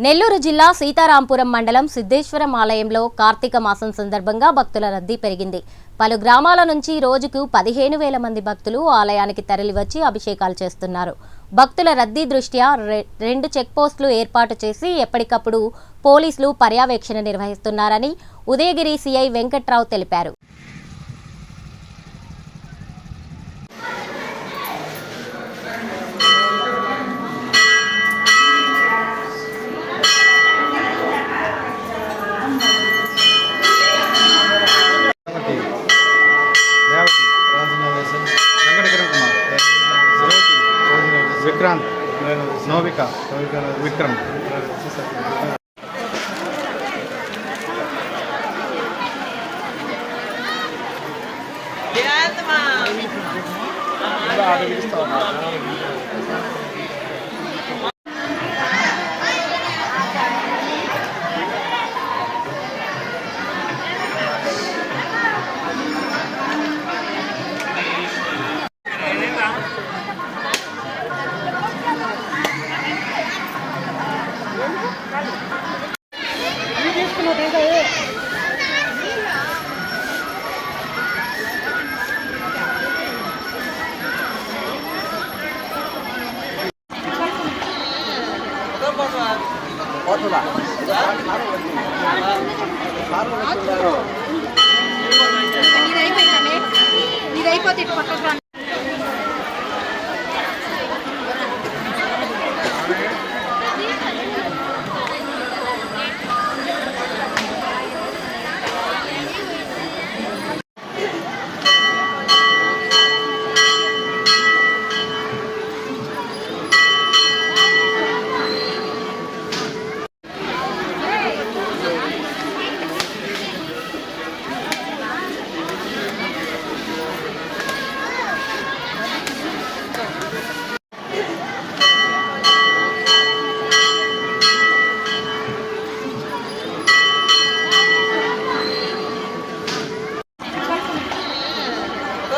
నెల్లూరు జిల్లా సీతారాంపురం మండలం సిద్ధేశ్వరం ఆలయంలో కార్తీక మాసం సందర్భంగా భక్తుల రద్దీ పెరిగింది. పలు గ్రామాల నుంచి రోజుకు పదిహేను వేల మంది భక్తులు ఆలయానికి తరలివచ్చి అభిషేకాలు చేస్తున్నారు. భక్తుల రద్దీ దృష్ట్యా రె- రెండు చెక్పోస్టులు ఏర్పాటు చేసి ఎప్పటికప్పుడు పోలీసులు పర్యవేక్షణ నిర్వహిస్తున్నారని ఉదయగిరి సిఐ వెంకట్రావు తెలిపారు. విక్రమ్. నీదైపోయిందండి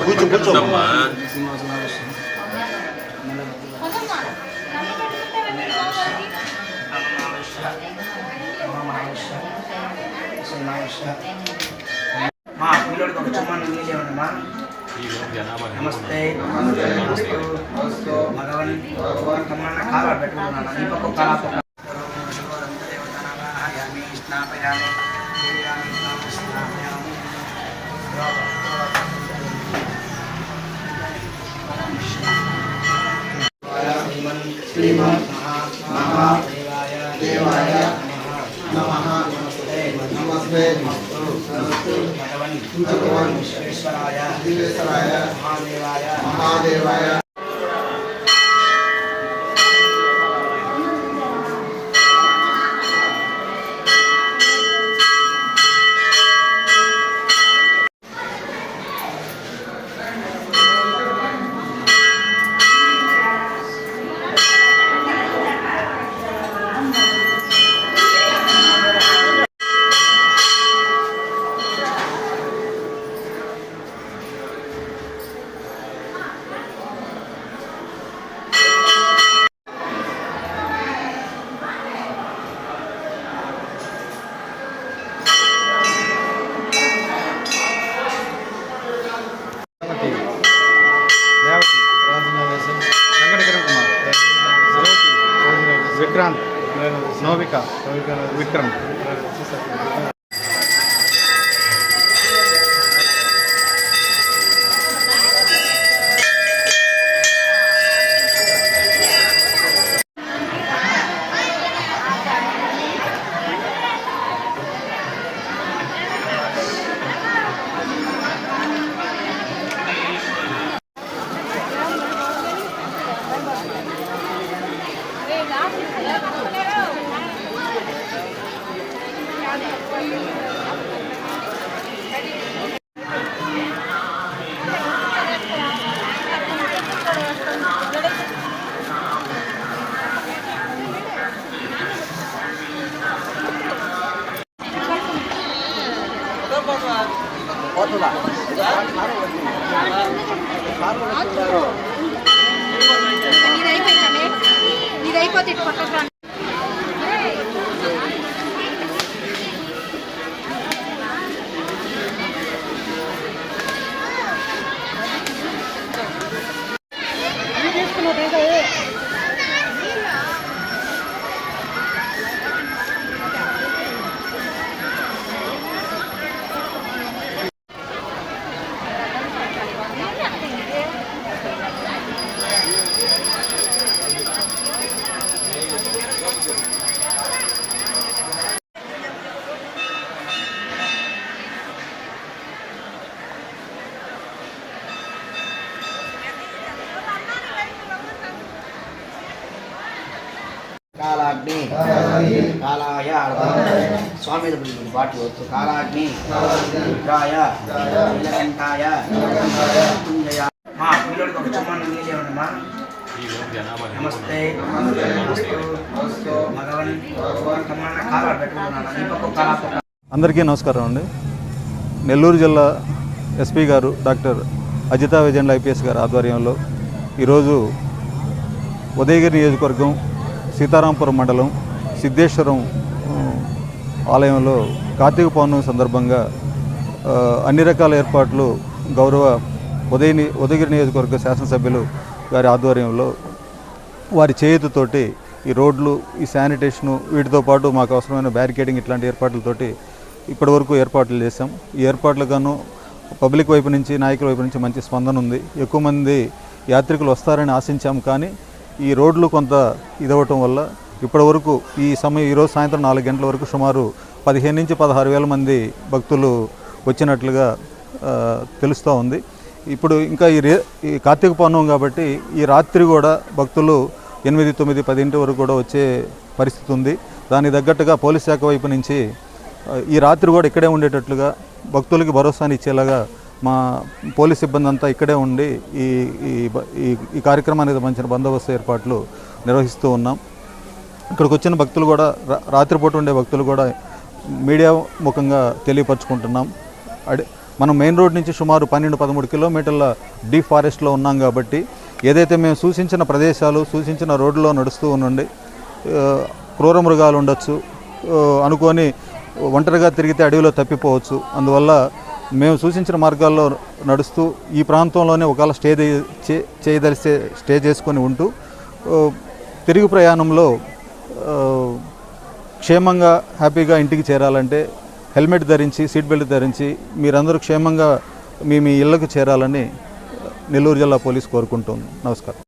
కూర్చో కూర్చో మా పిల్లోడికి ఒక నమస్తే. నమస్తు. భగవన్. కమ్మన్న కాలు పెట్టుకున్నాను ఈ పక్క కాలా పక్క శ్రీమన్ మహాదేవాయ దేవాయ నమః నమస్తే నమస్తే భగవన్ భగవన్ 9K, Vikram. నీది అయిపోయిందా నీది అయిపోతే ఇటు కొట్టకు కాలాయ స్వామి కాలాగ్ని రుద్రాయ నీలకంఠాయ మృత్యుంజయ మా పిల్లడికి ఒక నమస్తే. మగవన్ పెట్టుకున్నాను అందరికీ నమస్కారం అండి. నెల్లూరు జిల్లా ఎస్పీ గారు డాక్టర్ అజితా విజయన్ ఐపీఎస్ గారి ఆధ్వర్యంలో ఈరోజు ఉదయగిరి నియోజకవర్గం సీతారాంపురం మండలం సిద్ధేశ్వరం ఆలయంలో కార్తీక పౌర్ణమి సందర్భంగా అన్ని రకాల ఏర్పాట్లు గౌరవ ఉదయ ఉదయగిరి నియోజకవర్గ శాసనసభ్యులు గారి ఆధ్వర్యంలో వారి చేయుతతోటి ఈ రోడ్లు ఈ శానిటేషను వీటితో పాటు మాకు అవసరమైన బ్యారికేడింగ్ ఇట్లాంటి ఏర్పాట్లతోటి ఇప్పటి వరకు ఏర్పాట్లు చేశాం. ఈ ఏర్పాట్లుగాను పబ్లిక్ వైపు నుంచి నాయకుల వైపు నుంచి మంచి స్పందన ఉంది. ఎక్కువ మంది యాత్రికులు వస్తారని ఆశించాం కానీ ఈ రోడ్లు కొంత ఇదవటం వల్ల ఇప్పటి వరకు ఈ సమయం ఈరోజు సాయంత్రం నాలుగు గంటల వరకు సుమారు పదిహేను నుంచి పదహారు వేల మంది భక్తులు వచ్చినట్లుగా తెలుస్తూ ఉంది. ఇప్పుడు ఇంకా ఈ రే ఈ కార్తీక పౌర్ణం కాబట్టి ఈ రాత్రి కూడా భక్తులు ఎనిమిది తొమ్మిది పదింటి వరకు కూడా వచ్చే పరిస్థితి ఉంది. దానికి తగ్గట్టుగా పోలీస్ శాఖ వైపు నుంచి ఈ రాత్రి కూడా ఇక్కడే ఉండేటట్లుగా భక్తులకి భరోసాని ఇచ్చేలాగా మా పోలీస్ సిబ్బంది అంతా ఇక్కడే ఉండి ఈ ఈ ఈ ఈ కార్యక్రమానికి సంబంధించిన బందోబస్తు ఏర్పాట్లు నిర్వహిస్తూ ఉన్నాం. ఇక్కడికి వచ్చిన భక్తులు కూడా రా- రాత్రిపూట ఉండే భక్తులు కూడా మీడియా ముఖంగా తెలియపరచుకుంటున్నాం. అడి మనం మెయిన్ రోడ్ నుంచి సుమారు పన్నెండు పదమూడు కిలోమీటర్ల డీప్ ఫారెస్ట్లో ఉన్నాం కాబట్టి ఏదైతే మేము సూచించిన ప్రదేశాలు సూచించిన రోడ్లో నడుస్తూ ఉండండి క్రూర మృగాలు ఉండొచ్చు అనుకొని ఒంటరిగా తిరిగితే అడవిలో తప్పిపోవచ్చు. అందువల్ల మేము సూచించిన మార్గాల్లో నడుస్తూ ఈ ప్రాంతంలోనే ఒకవేళ స్టే చే- చేయదలిస్తే స్టే చేసుకొని ఉంటూ తిరుగు ప్రయాణంలో క్షేమంగా హ్యాపీగా ఇంటికి చేరాలంటే హెల్మెట్ ధరించి సీట్ బెల్ట్ ధరించి మీరందరూ క్షేమంగా మీ మీ ఇళ్ళకు చేరాలని నెల్లూరు జిల్లా పోలీస్ కోరుకుంటుంది. నమస్కారం.